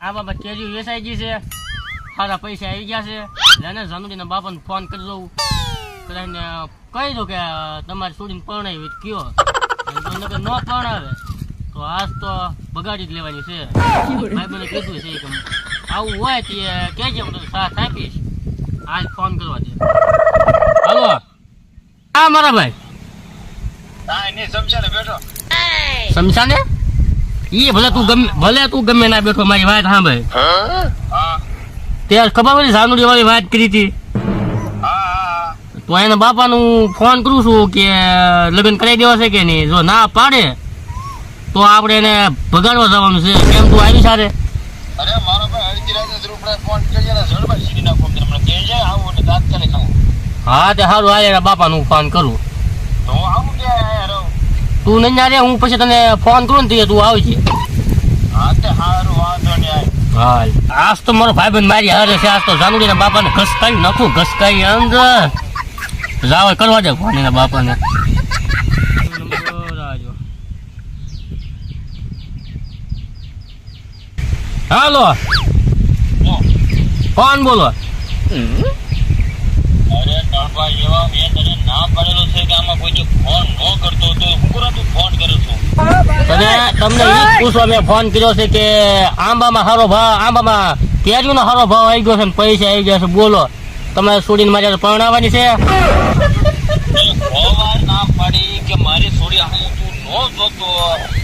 આ બાબા કેરીઓ વેચાઈ ગઈ છે. સારા પૈસા આવી ગયા છે. લેને જાનુડીના બાપાને ફોન કરી દઉં. કદાચને કહી દઉં કે તમારી છોડીને પરણાવી હોય કયો. ન પરણાવે. તો આજ તો બગાડી જ લેવાની છે. ભાઈ મને કીધું છે કે આવું હોય તે કહેજે હું તને સાથ આપીશ. આજ ફોન કરવા દે. હલો. હા મારા ભાઈ. હા એની સમજાને બેઠો. સમજા ને ઈ ભલે તું ગમે ભલે તું ગમે ના બેઠો મારી વાત સાંભળ. હા ત્યારે ખબર પડી સાનુડી વાળી વાત કરી હતી? તો એના બાપાનું ફોન કરું છું કે લગ્ન કરાવી દેવા છે કે નહીં? જો ના પાડે તો આપણે એને ભગાડવા જવાનું છે. કેમ તું આવી સાથે અરે મારો ભાઈ અડધી રાતે જરૂર ફોન કરીએ ને જળમાં સીડી નાખો તમને કહે છે આવું ને તાત્કાલિક આવું હા તે સારું હાલે બાપાનું ફોન કરું. તો હું આવું કે તું નહીં ના હું પછી તને ફોન કરું ને તું આવજે હા તે હારું વાંધો નહીં હાલ. આજ તો મારો ભાઈબંધ મારી હારે છે આજ તો જાનુડીના બાપાને ઘસકાઈ નાખું ઘસકાઈ અંદર જાવ કરવા દે ફોન એના બાપાને. હાલો. કોણ બોલો. કાળભાઈ એવા મેં તને ના પાડેલો છે કે આમાં કોઈ જો ફોન ન કરતો તો હું કરા તું ફોન કરે છું? તને તમને એ પૂછવા મેં ફોન કર્યો છે કે આંબામાં સારો ભાવ આંબામાં કેરીનો સારો ભાવ આવી ગયો છે ને પૈસા આવી ગયા છે બોલો. તમારે છોડીને મારી હારે પરણાવવાની છે? ના પાડી કે મારી છોડી હું તું ન જોતો.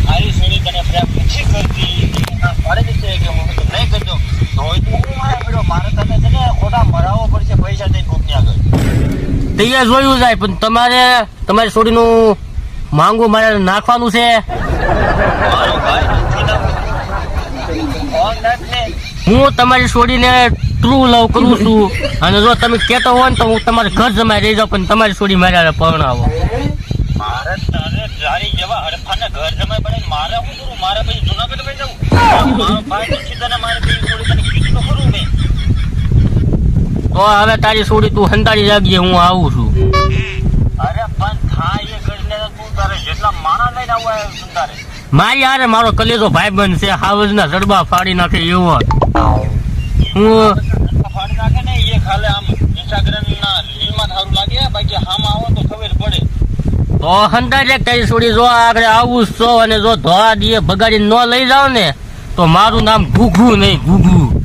મારી છોડી તને પૂછી કરતી. ના પાડેલી છે કે હું તને નહીં કરતો તો હું મારે મારે તને છે ને ખોટા મરાવવો પડશે પૈસા દઈને કોકની આગળ. તૈયાર જોયું જાય પણ તમારે તમારી છોડીનું માંગુ મારે નાખવાનું છે? હું તમારી છોડીને ટ્રુ લવ કરું છું. અને જો તમે કહેતો હોય ને તો હું તમારે ઘર જમાઈ રહી જાઉં પણ તમારી છોડી મારે પરણાવો. જારી જવા હડફાને ઘર જમાય પડે મારે શું કરું? મારે પછી જુનાગઢ જવું મારો ભાઈ નથી તને મારે કઈ છોડી તને કીધું તો ખરું મેં. તો હવે તારી છોડી તું હંતાડી રાખજે હું આવું છું. અરે પણ થાય એ કરીને તું તારે જેટલા માણા લઈને આવું આવ્યો તારે. મારી હારે મારો કલેજો ભાઈબંધ છે હાવજના જડબા ફાડી નાખે એવો. હું ફાડી નાખે ને એ ખાલે આમ ઇન્સ્ટાગ્રામ ના રીલમાં સારું લાગે બાકી હામાં આવો તો તો હંતાઈ રાખ તારી છોડી જો આગળ આવું છો અને જો ધોળા દીએ ભગાડીને ન લઈ જાવ ને તો મારું નામ ઘૂઘું નહીં ઘૂઘું. તો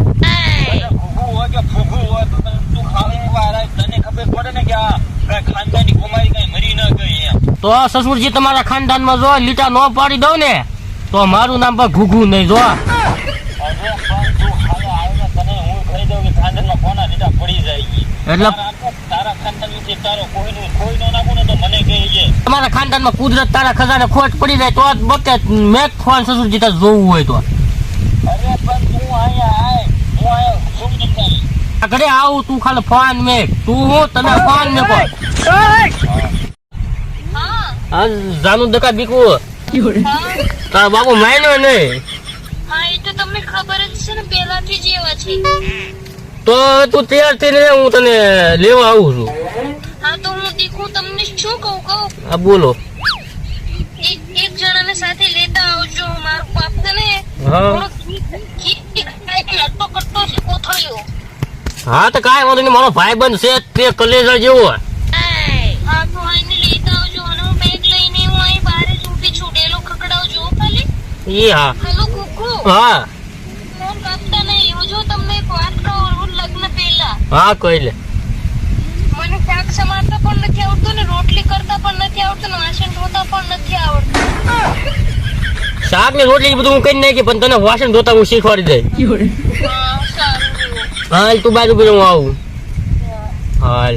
તને તું ખાલે વાર તને ખબર પડે ને કે આ ખાનદાની કુમારી કઈ મરી ન ગઈ એમ. તો સસુરજી તમારા ખાનદાનમાં જો લીટા ન પાડી દઉં ને તો મારું નામ પણ ઘૂઘું નહીં જો. એટલે- તારા ખાનદાન તારો કોઈનું કોઈ ન નાખું ને તો મને કહી છે તમારા ખાનદાનમાં કુદરત તારા ખજાને ખોટ પડી જાય તો જ બકે મેં ફોન સસુરજી તાર જોવું હોય તો. ઘરે આવું તું ખાલી ફોન મે. તું હું તને ફોન મે કોણ? હા જાનું દકા બીકુ તારા બાબુ માયનો નહીં હા એ તો તમને ખબર જ છે ને પહેલાથી જ એવા છે. તો તું તૈયાર થઈને હું તને લેવા આવું છું. હા હું તમને શું કહું કહું? આ બોલો. એક એક જણાને સાથે લેતા આવજો મારો બાપ તને હા. હા તો કાંઈ વાંધો નહીં મારો ભાઈબંધ છે તે કલેજા જેવો હા તો આઈને લેતા આવજો અને હું બેગ લઈને હું અહીં બહાર જ ઊભી છું ડેલો ખકડાવજો ખાલી. એ હા. હેલો કુકુ. હા. ફોન કાપતા નહીં હું જો તમને એક વાત કહું લગ્ન પહેલા. હા કહી લે. શાક સમારતા પણ નથી આવડતું ને રોટલી કરતા પણ નથી આવડતું ને વાસણ ધોતા પણ નથી આવડતું. શાક ને રોટલી બધું હું કરી નાખી પણ તને વાસણ ધોતા હું શીખવાડી દઈ રહ્યું. હાલ તું બાજુ બાજુ હું આવું. હાલ.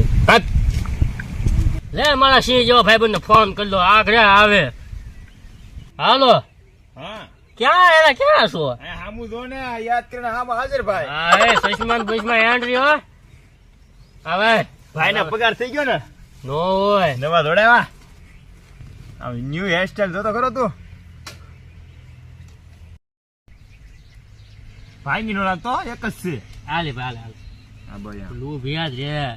લે મારા સિંહ જેવા ભાઈબંધને ફોન કરી દો આખરે આવે. હાલો. હા. ક્યાં એના ક્યાં છો? હામુ જો ને યાદ કરીને હામ હાજર ભાઈ. હા એ સસમાન બસમાં એન્ટ્રી હો હવે. ભાઈ ના પગાર થઈ ગયો ને? નો હોય. નવા દોડાવા આ ન્યુ હેરસ્ટાઈલ જોતો ખરો તું. ભાઈ ની નો લાગતો એક જ છે. હાલે હાલે હાલે. હા ભાઈ લું ભિયાજ રે.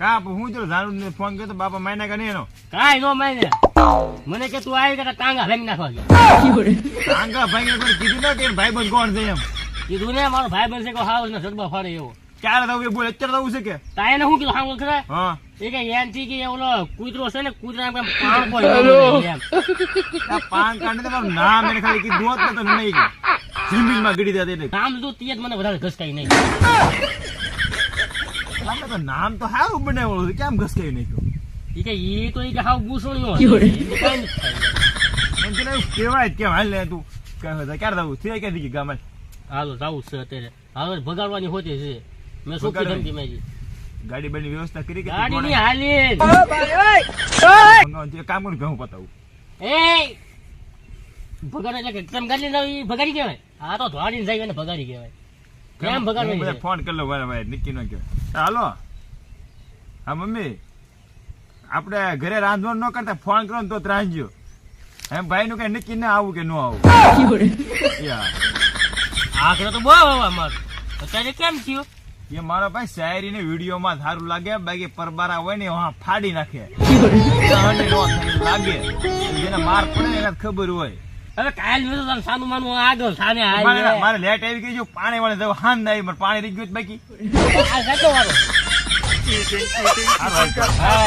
કા હું જો જાણું ફોન કર્યો તો બાપા માયના કે નહીં એનો? કાંઈ નો માયને. મને કે તું આવી કે ટાંગા ભાંગી નાખવા ગયો. ટાંગા ભાઈ ને કોઈ કીધું ને કે ભાઈ બંધ કોણ છે એમ? કીધું ને મારો ભાઈ છે કે હાવ ને જડબા ફાડે એવો. ક્યારે થવું એ બોલ અત્યારે થવું છે કે? તા એને શું કીધું? સાંભળ ખરા? હા. એ કે એનથી કે ઓલો કૂતરો છે ને કૂતરા એમ પાણ કોઈ આ પાન કાર્ડ ને તમારું નામ એને ખાલી કીધું હોત ને તો નહીં જમીનમાં ગડી દેતા એટલે નામ લીધું તે જ મને વધારે ઘસકાઈ નહીં. તો નામ તો સારું બનાવેલું છે કેમ ઘસકાઈ નાખ્યું ઈ કે એ તો એ કે હાવ ગુસણ્યો કેવાય કેમ હાલ ને તું. ક્યારે થવું છે કે દીધી ગામ હાલો જવું છે અત્યારે. હાલ ભગાડવાની હોતી છે. મેં શું કીધું મારી ગાડી બની વ્યવસ્થા કરી કે ગાડી ની હાલી મંગાવવાનું છે, કામ કરું ઘઉં પતાવું. એ ભગાડ એટલે કે તમે ગાડી આવી, ભગાડી કહેવાય? આ તો ધોળીને જાય ને ભગાડી કહેવાય. કેમ? હું ભગાડવાની ફોન કરી લો વારે વારે. નિકી નો કહેવાય. હાલો. હા મમ્મી. આપણે ઘરે રાંધવાનું ન કરતા ફોન કરો ને તો ત્રાંજ્યો એમ ભાઈ નું કઈ નક્કી ના આવું કે ન આવું. આખરે આ તો બહુ હવા માર. અત્યારે કેમ થયું? એ મારા ભાઈ શાયરી ને વીડિયો માં સારું લાગે બાકી પરબારા હોય ને વહાં ફાડી નાખે. લાગે. જેને માર પડે એને ખબર હોય. અરે કાલ મેં તો સાનું માનું આગળ સામે મારે લેટ આવી ગઈ પાણી વાળે જવું હાન ના આવી મારે પાણી રહી ગયું બાકી. હા.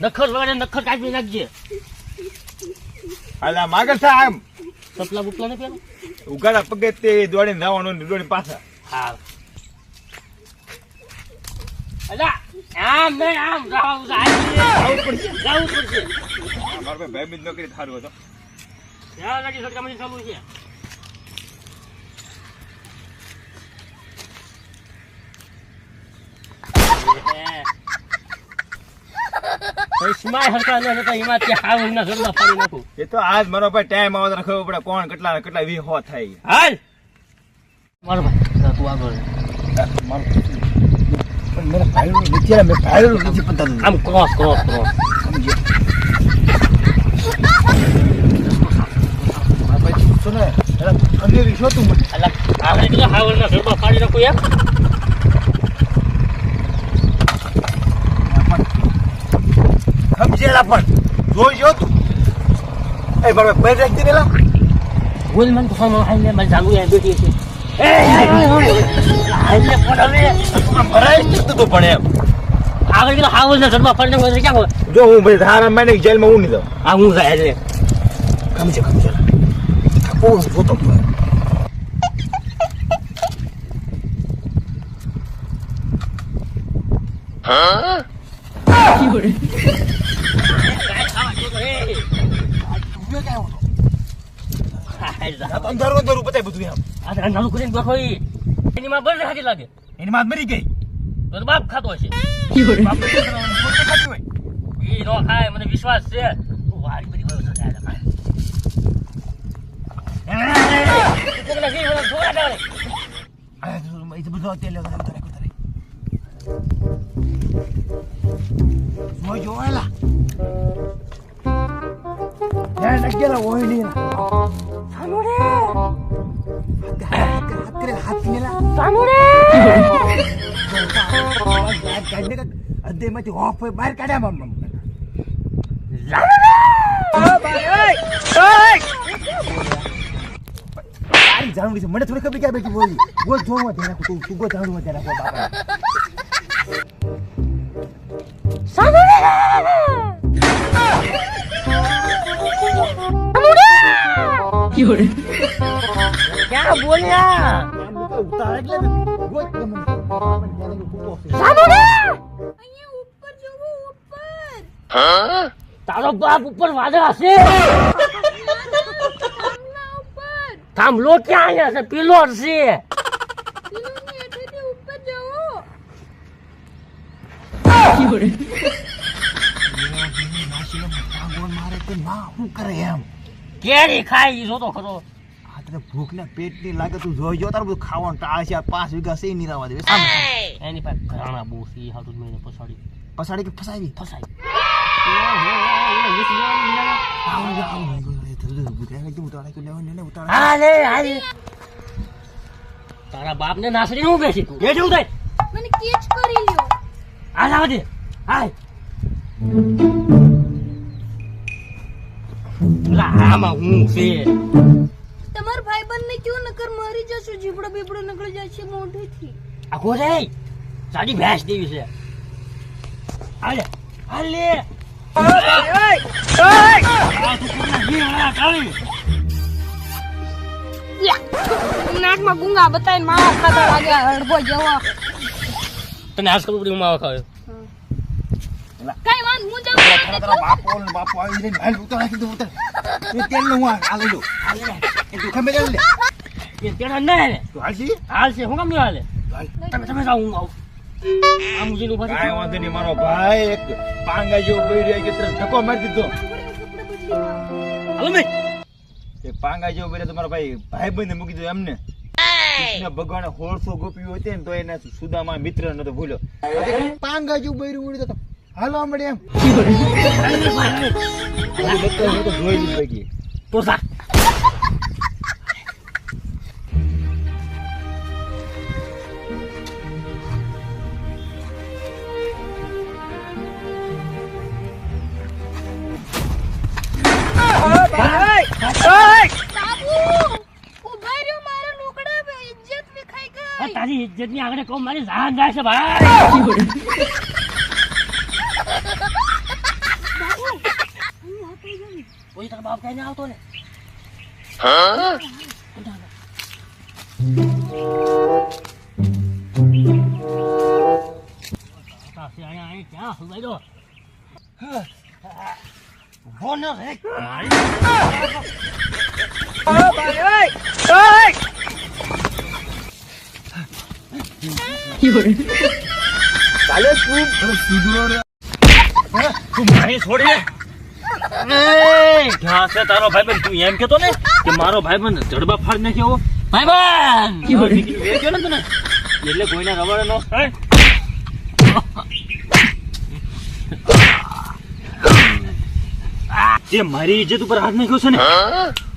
નખર વાળે. નખર કાપી નાખજે. હાલ માગર થા આમ. સપલા બુપલા ને પેલા ઉગાડા પગે તે દોડીને જવાનું દોડી પાછા. હા અલા આમ નહીં આમ જાવ જાવ પડશે જાવ પડશે. મારા ભાઈ ભાઈ બીજ નોકરી સારું હતો. ત્યાં લાગી સરકારી ચાલુ છે. પૈસમાં હરકા ન હતા એમાં ત્યાં હાવ એમના ઘરમાં ફરી નાખું. એ તો આજ મારો ભાઈ ટાઈમ આવે તો પડે કોણ કેટલા કેટલા વી હો થાય. હાલ. મારો ભાઈ તું આગળ. આમ ક્રોસ ક્રોસ ક્રોસ અલા આપણે કીધું હાવરના ઘરમાં ફાડી નાખું એમ સમજેલા પણ જોઈ જો તું એ બરાબર બેઠ રાખતી પેલા બોલ મને તો ફોન આવીને મારી જાગુ અહીં બેઠી છે જ હું ભાઈ ધારા માને જેલમાં હું નહીં દઉં આ હું જાય એટલે સમજે સમજે ઓ જોતો અંધારું અંધારું બતાય બધું એમ. આ નાનું કરીને બેઠો એની માં બરડે ખાતી લાગે. એની માત મરી ગઈ. તો બાપ ખાતો હશે. બાપુ તો ખોટી ખાતી હોય. ઈ નો ખાય મને વિશ્વાસ છે. તું વારી બધી છે એટલે ખાય. અધેમાંથી ઓફ હોય બહાર કાઢ્યા તારી જાણવી છે મને થોડી ખબર ક્યાં બેઠી બોલી ગો જોવા ધ્યાન રાખું તું ગો જાણવા ધ્યાન રાખો બાપા ક્યાં બોલ્યા? તારો બાપ ઉપર વાદળા છે. થાંભલા ક્યાં અહીંયા છે? પિલોર છે. કેરી ખાઈ ઉપર તો ખરો. ભૂખ ને પેટની લાગે તું જોઈ જો તારું બધું ખાવાનું ટાળ છે પાંચ વીઘા છે નહીં રાવા દે એની પાસે ઘરાણા બહુ છે ઈ હાટું જ મેં પછાડી પછાડી કે ફસાવી? હાલે તારા બાપ ને નાસડી નું બેસી તું. બેઠું થાય. મને કેચ કરી લ્યો. આ લાવ દે. હાય. લા, આમાં હું છે? કયો નકર મરી જશું? જીબડો બીબડો નીકળી જાય છે મોઢેથી. આખો રે સાડી ભેંસ દેવી છે. હાલે હાલે. નાકમાં ગુંગા બતાવીને માવા ખાતા લાગે હળવો જેવો. તને આજ ખબર પડી હું માવા ખાયો કઈ વાંધ હું જાઉં બાપો બાપો આવી જઈને ઉતાર રાખી દો ઉતાર. તેલનું આ આ લઈ લો. એ તું લે એ તેડા ના હાલે તું હાલશી હાલ છે. હું કામ નહીં હાલે. તમે તમે જાઓ હું આવું. આમ ઉજીનું કાંઈ વાંધો નહીં મારો ભાઈ એક પાંગા જેવો બળી રહ્યો કે તરત ધક્કો મારી દીધો. હાલો મેં એક પાંગા જેવો બળ્યો તો મારો ભાઈ ભાઈ બંધ મૂકી દીધો એમને. કૃષ્ણ ભગવાને હોળસો ગોપીઓ હતી ને તો એના સુદામા મિત્ર નતો ભૂલ્યો. પાંગા જેવું બૈરું ઉડી તો હાલો મળે એમ. તો જોઈ લીધું તો સા ઇજ્જતની આગળ કહું મારી જાન જાય છે ભાઈ કોઈ તારા બાપ કઈ આવતો ને તાસે અહીંયા અહીં ક્યાં ન ચાલે તું સુધરો રે તું મારી છોડી ક્યાં છે તારો તું એમ કેતો ને કે મારો ભાઈબંધ જડબા ફાડ નાખ્યો ભાઈબંધ વેચ્યો ને તને નો તે મારી ઇજ્જત ઉપર હાથ નાખ્યો છે ને,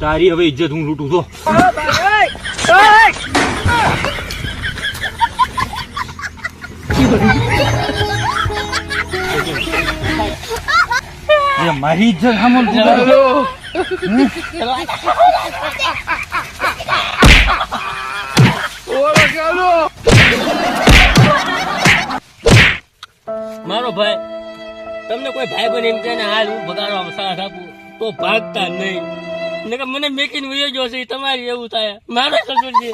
તારી હવે ઇજ્જત હું લૂંટું છું. એ મારી ઇજ્જત સામે મારો ભાઈ તમને કોઈ ભાઈ બની એમ કહે ને હાલ હું બગાડવા સાથ આપું. તો ભાગતા નહીં. નકર મને મેકીને વયો જોશે છે તમારી એવું થાય. મારો કસૂર છે?